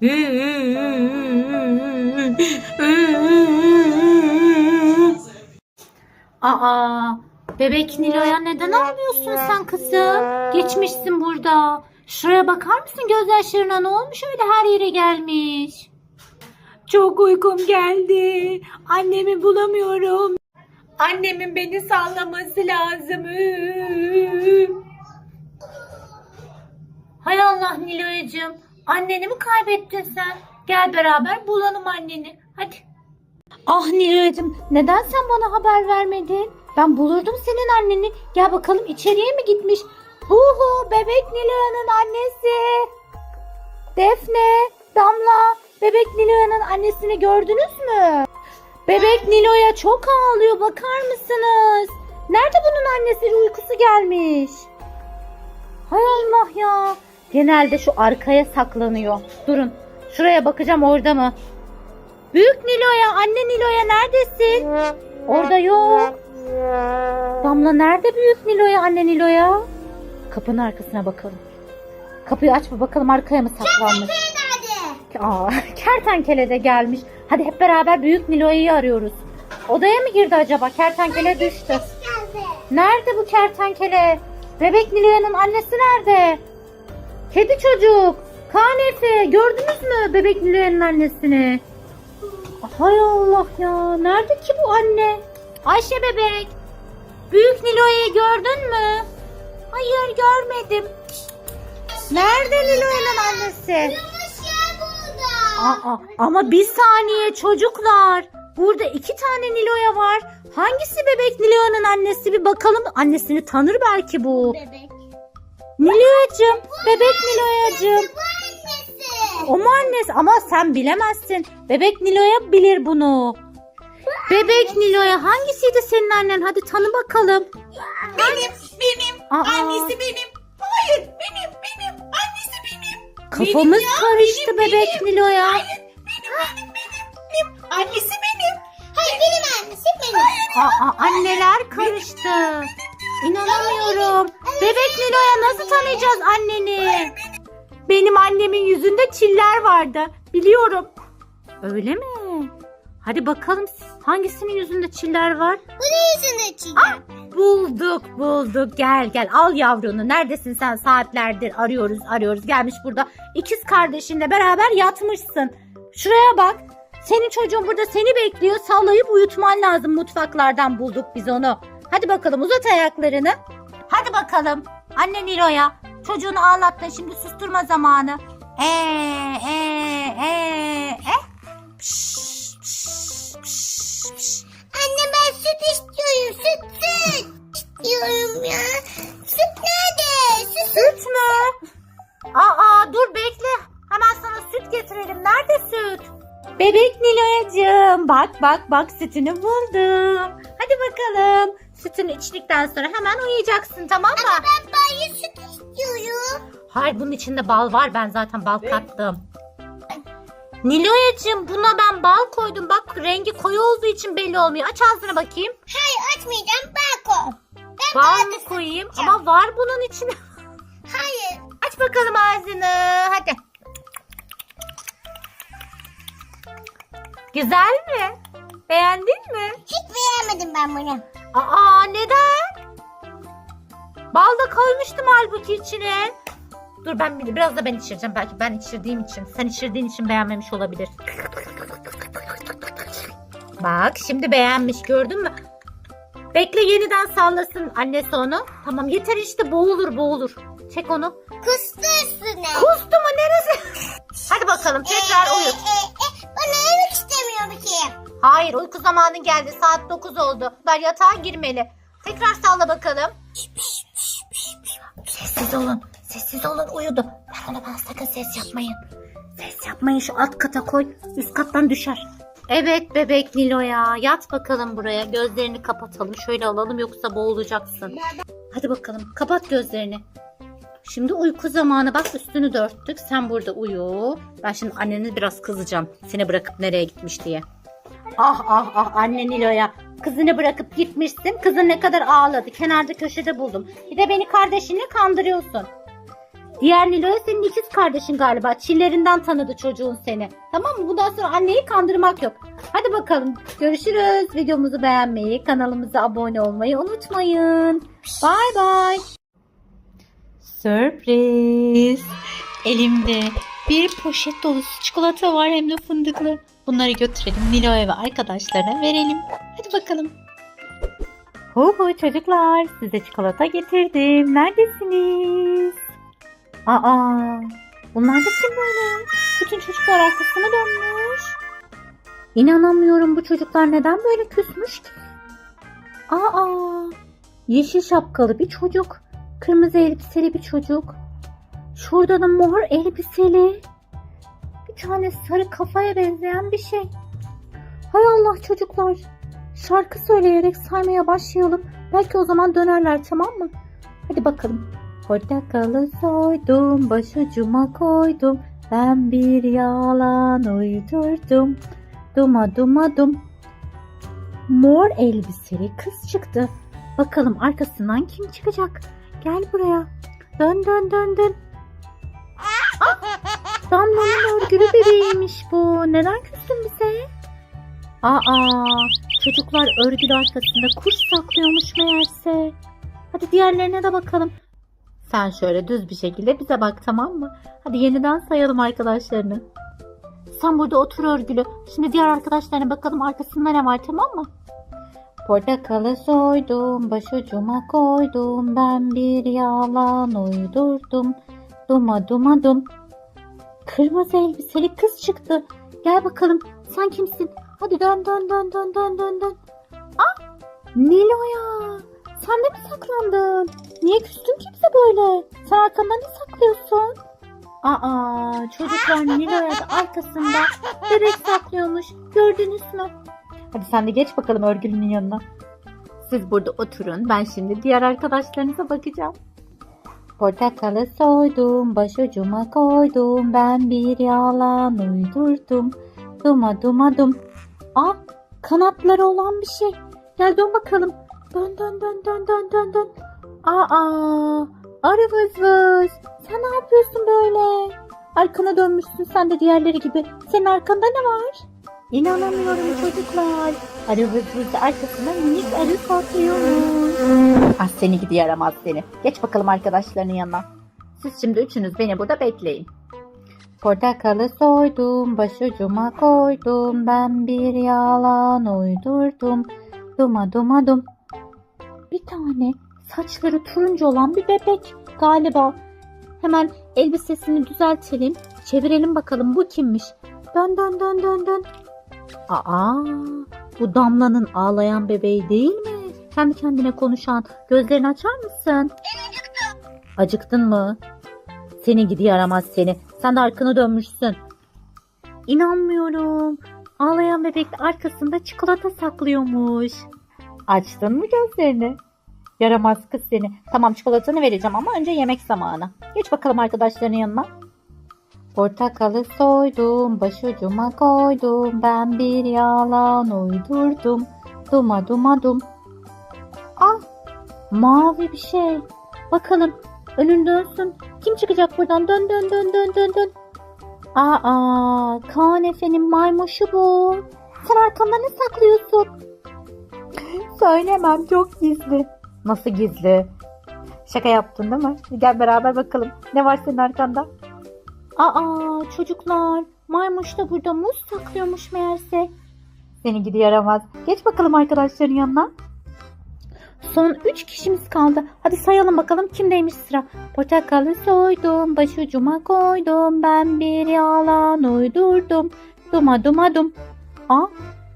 Aa, bebek Nilo'ya neden ağlıyorsun sen kızım? Geçmişsin burada. Şuraya bakar mısın gözyaşlarına ne olmuş öyle her yere gelmiş. Çok uykum geldi. Annemi bulamıyorum. Annemin beni sallaması lazım. Hay Allah Nilo'yacığım. Anneni mi kaybettin sen? Gel beraber bulalım anneni. Hadi. Ah Nilo'yacığım neden sen bana haber vermedin? Ben bulurdum senin anneni. Gel bakalım içeriye mi gitmiş? Hu hu bebek Nilo'nun annesi. Defne, Damla, bebek Nilo'nun annesini gördünüz mü? Bebek Nilo'ya çok ağlıyor bakar mısınız? Nerede bunun annesi uykusu gelmiş? Hay Allah ya. Genelde şu arkaya saklanıyor. Durun. Şuraya bakacağım orada mı? Büyük Nilo'ya, anne Nilo'ya neredesin? Orada yok. Damla nerede büyük Nilo'ya, anne Nilo'ya? Kapının arkasına bakalım. Kapıyı açma bakalım arkaya mı saklanmış? Aa, kertenkele de gelmiş. Hadi hep beraber büyük Nilo'yu arıyoruz. Odaya mı girdi acaba? Kertenkele düştü. Nerede bu kertenkele? Bebek Nilo'nun annesi nerede? Kedi çocuk. Kanefe gördünüz mü bebek Nilo'nun annesini? Hay Allah ya. Nerede ki bu anne? Ayşe bebek. Büyük Nilo'yu gördün mü? Hayır görmedim. Nerede Nilo'nun annesi? Aa, ama bir saniye çocuklar. Burada iki tane Nilo'ya var. Hangisi bebek Nilo'nun annesi bir bakalım. Annesini tanır belki bu. Bebek. Nilo'yacığım, bebek annesi. O mu annesi? Ama sen bilemezsin. Bebek Nilo'ya bilir bunu. Bebek Nilo'ya hangisiydi senin annen? Hadi tanı bakalım. Benim, benim. Aa. Annesi benim. Hayır, benim, benim. Annesi benim. Kafamız Benim ya, karıştı benim, bebek benim. Nilo'ya. Hayır, benim, benim, benim, benim. Annesi benim. Hayır, benim annesi benim. Aa, anneler karıştı. İnanamıyorum. Bebek Nilo'ya nasıl tanıyacağız anneni? Benim annemin yüzünde çiller vardı. Biliyorum. Öyle mi? Hadi bakalım hangisinin yüzünde çiller var? Bu ne yüzünde çiğdem? Bulduk bulduk. Gel gel. Al yavrunu. Neredesin sen? Saatlerdir arıyoruz arıyoruz. Gelmiş burada. İkiz kardeşinle beraber yatmışsın. Şuraya bak. Senin çocuğun burada seni bekliyor. Sallayıp uyutman lazım. Mutfaklardan bulduk biz onu hadi bakalım uzat ayaklarını hadi bakalım anne Nilo'ya çocuğunu ağlattın şimdi susturma zamanı eee eee eee eh. Pişt, pişt, pişt, pişt. Anne ben süt istiyorum, süt, süt. İstiyorum ya. Süt nerede? Süt, Süt mü? Aa dur bekle. Hemen sana süt getirelim. Nerede süt? Bebek Nilo'yacığım. Bak bak bak sütünü buldum. Hadi bakalım. Sütünü içtikten sonra hemen uyuyacaksın tamam mı? Ben banyo süt istiyorum. Hayır bunun içinde bal var. Ben zaten bal kattım. Nilo'yacığım buna ben bal koydum. Bak rengi koyu olduğu için belli olmuyor. Aç ağzına bakayım. Hayır açmayacağım, ben koy. Ben Bal mı koyayım? Ama var bunun içinde. Hayır. Aç bakalım ağzını. Hadi. Güzel mi? Beğendin mi? Hiç beğenmedim ben bunu. Aa neden? Bal da koymuştum halbuki içine. Dur ben bir- biraz da ben içireceğim. Belki ben içirdiğim için. Sen içirdiğin için beğenmemiş olabilir. Bak şimdi beğenmiş gördün mü? Bekle yeniden sallasın annesi onu. Tamam yeter işte boğulur boğulur. Çek onu. Kustu üstüne. Kustu mu neresi? Hadi bakalım tekrar uyu. E, e, e, bana yemek istemiyor ki. Hayır uyku zamanı geldi. Saat 9 oldu. Ver yatağa girmeli. Tekrar salla bakalım. Sessiz olun. Sessiz olun uyudu. Ver ona bana sakın ses yapmayın. Ses yapmayın şu alt kata koy. Üst kattan düşer. Evet bebek Nilo'ya. Yat bakalım buraya. Gözlerini kapatalım. Şöyle alalım yoksa boğulacaksın. Hadi bakalım kapat gözlerini. Şimdi uyku zamanı bak üstünü de örttük. Sen burada uyu. Ben şimdi anneni biraz kızacağım. Seni bırakıp nereye gitmiş diye. Ah ah ah anne Nilo'ya. Kızını bırakıp gitmişsin. Kızın ne kadar ağladı. Kenarda köşede buldum. Bir de beni kardeşinle kandırıyorsun. Diğer Nilo'ya senin ikiz kardeşin galiba. Çillerinden tanıdı çocuğun seni. Tamam mı? Bundan sonra anneyi kandırmak yok. Hadi bakalım. Görüşürüz. Videomuzu beğenmeyi, kanalımıza abone olmayı unutmayın. Bay bay. Sürpriz. Elimde bir poşet dolusu çikolata var hem de fındıklı. Bunları götürelim Nilo'ya ve arkadaşlarına verelim. Hadi bakalım. Hu hu çocuklar size çikolata getirdim. Neredesiniz? Aa bunlar da kim böyle? Bütün çocuklar arkasını dönmüş. İnanamıyorum bu çocuklar neden böyle küsmüş ki? Aa yeşil şapkalı bir çocuk. Kırmızı elbiseli bir çocuk. Şurada da mor elbiseli. Bir tane sarı kafaya benzeyen bir şey. Hay Allah çocuklar. Şarkı söyleyerek saymaya başlayalım. Belki o zaman dönerler tamam mı? Hadi bakalım. Portakalı soydum, başucuma koydum. Ben bir yalan uydurdum. Duma duma dum. Mor elbiseli kız çıktı. Bakalım arkasından kim çıkacak? Gel buraya. Dön dön dön dön. Damla'nın örgülü bebeğiymiş bu. Neden küstün bize? Aa, çocuklar örgülü arkasında kuş saklıyormuş meğerse. Hadi diğerlerine de bakalım. Sen şöyle düz bir şekilde bize bak tamam mı? Hadi yeniden sayalım arkadaşlarını. Sen burada otur örgülü. Şimdi diğer arkadaşlarına bakalım arkasında ne var tamam mı? Portakalı soydum, başucuma koydum. Ben bir yalan uydurdum. Duma duma dum. Kırmızı elbiseli kız çıktı. Gel bakalım. Sen kimsin? Hadi dön dön dön dön dön dön dön. Ah! Nilo'ya. Sen de mi saklandın? Niye küstün ki bize böyle? Sen arkanda ne saklıyorsun? Aa çocuklar Nilo'ya da arkasında bebek saklıyormuş. Gördünüz mü? Hadi sen de geç bakalım örgülünün yanına. Siz burada oturun. Ben şimdi diğer arkadaşlarınıza bakacağım. Portakalı soydum, başucuma koydum. Ben bir yalan uydurdum. Duma duma dum. Aa, kanatları olan bir şey. Gel dön bakalım. Dön dön dön dön dön dön dön. Aa, arı vız vız. Sen ne yapıyorsun böyle? Arkana dönmüşsün sen de diğerleri gibi. Senin arkanda ne var? İnanamıyorum çocuklar. Arı vız arkasında minik arı saklıyormuş. Ah seni gidi yaramaz seni. Geç bakalım arkadaşlarının yanına. Siz şimdi üçünüz beni burada bekleyin. Portakalı soydum, başucuma koydum. Ben bir yalan uydurdum. Duma duma dum. Bir tane saçları turuncu olan bir bebek galiba. Hemen elbisesini düzeltelim. Çevirelim bakalım bu kimmiş. Dön dön dön dön dön. Aa, bu Damla'nın ağlayan bebeği değil mi? Kendi kendine konuşan. Gözlerini açar mısın? Acıktın mı? Seni gidi yaramaz seni. Sen de arkanı dönmüşsün. İnanmıyorum. Ağlayan bebek arkasında çikolata saklıyormuş. Açtın mı gözlerini? Yaramaz kız seni. Tamam çikolatanı vereceğim ama önce yemek zamanı. Geç bakalım arkadaşlarının yanına. Portakalı soydum, başucuma koydum. Ben bir yalan uydurdum. Duma duma dum. Ah, mavi bir şey. Bakalım, önün dönsün. Kim çıkacak buradan? Dön dön dön dön dön dön. Aa, Kaan Efe'nin maymuşu bu. Sen arkanda ne saklıyorsun? Söylemem, çok gizli. Nasıl gizli? Şaka yaptın değil mi? Gel beraber bakalım. Ne var senin arkanda? Aa çocuklar maymuş da burada muz saklıyormuş meğerse. Seni gidi yaramaz. Geç bakalım arkadaşların yanına. Son 3 kişimiz kaldı. Hadi sayalım bakalım kimdeymiş sıra. Portakalı soydum, başucuma koydum. Ben bir yalan uydurdum. Duma duma dum. Aa,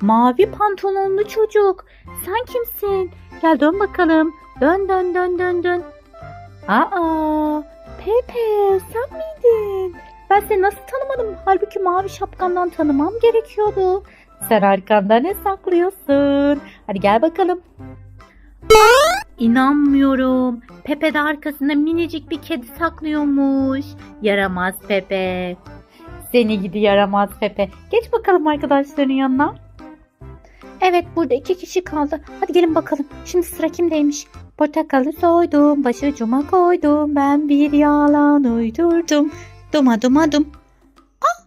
mavi pantolonlu çocuk. Sen kimsin? Gel dön bakalım. Dön dön dön dön dön. Aa, Pepe sen miydin? Ben seni nasıl tanımadım? Halbuki mavi şapkandan tanımam gerekiyordu. Sen arkanda ne saklıyorsun? Hadi gel bakalım. İnanmıyorum. Pepe de arkasında minicik bir kedi saklıyormuş. Yaramaz Pepe. Seni gidi yaramaz Pepe. Geç bakalım arkadaşların yanına. Evet burada iki kişi kaldı. Hadi gelin bakalım. Şimdi sıra kimdeymiş? Portakalı soydum, başucuma koydum. Ben bir yalan uydurdum. Duma duma dum. Ah!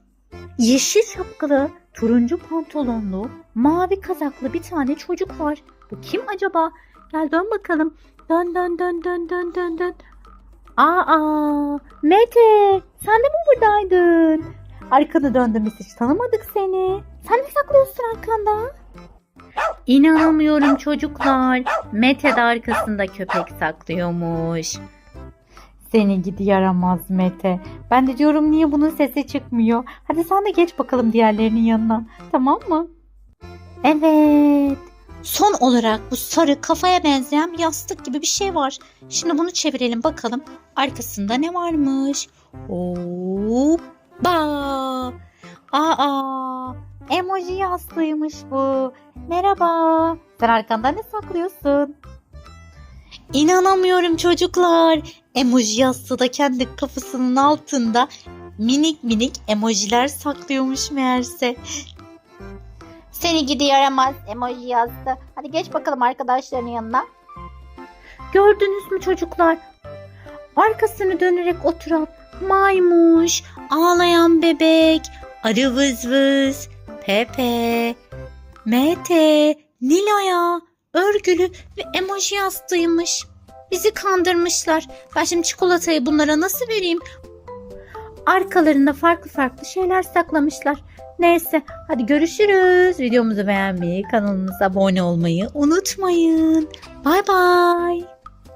Yeşil şapkalı, turuncu pantolonlu, mavi kazaklı bir tane çocuk var. Bu kim acaba? Gel dön bakalım. Dön dön dön dön dön dön dön. Aa, Mete, sen de mi buradaydın? Arkanı döndüm biz hiç tanımadık seni. Sen ne saklıyorsun arkanda? İnanamıyorum çocuklar. Mete de arkasında köpek saklıyormuş. Seni gidi yaramaz Mete. Ben de diyorum niye bunun sesi çıkmıyor. Hadi sen de geç bakalım diğerlerinin yanına. Tamam mı? Evet. Son olarak bu sarı kafaya benzeyen bir yastık gibi bir şey var. Şimdi bunu çevirelim bakalım. Arkasında ne varmış? Hoppa. Aa, emoji yastığıymış bu. Merhaba. Sen arkanda ne saklıyorsun? İnanamıyorum çocuklar. Emoji yastığı da kendi kafasının altında minik minik emojiler saklıyormuş meğerse. Seni gidi yaramaz emoji yazdı. Hadi geç bakalım arkadaşlarının yanına. Gördünüz mü çocuklar? Arkasını dönerek oturan maymuş, ağlayan bebek, arı vız vız, Pepe, Mete, Nilo'ya, örgülü ve emoji yastığıymış. Bizi kandırmışlar. Ben şimdi çikolatayı bunlara nasıl vereyim? Arkalarında farklı farklı şeyler saklamışlar. Neyse hadi görüşürüz. Videomuzu beğenmeyi, kanalımıza abone olmayı unutmayın. Bay bay.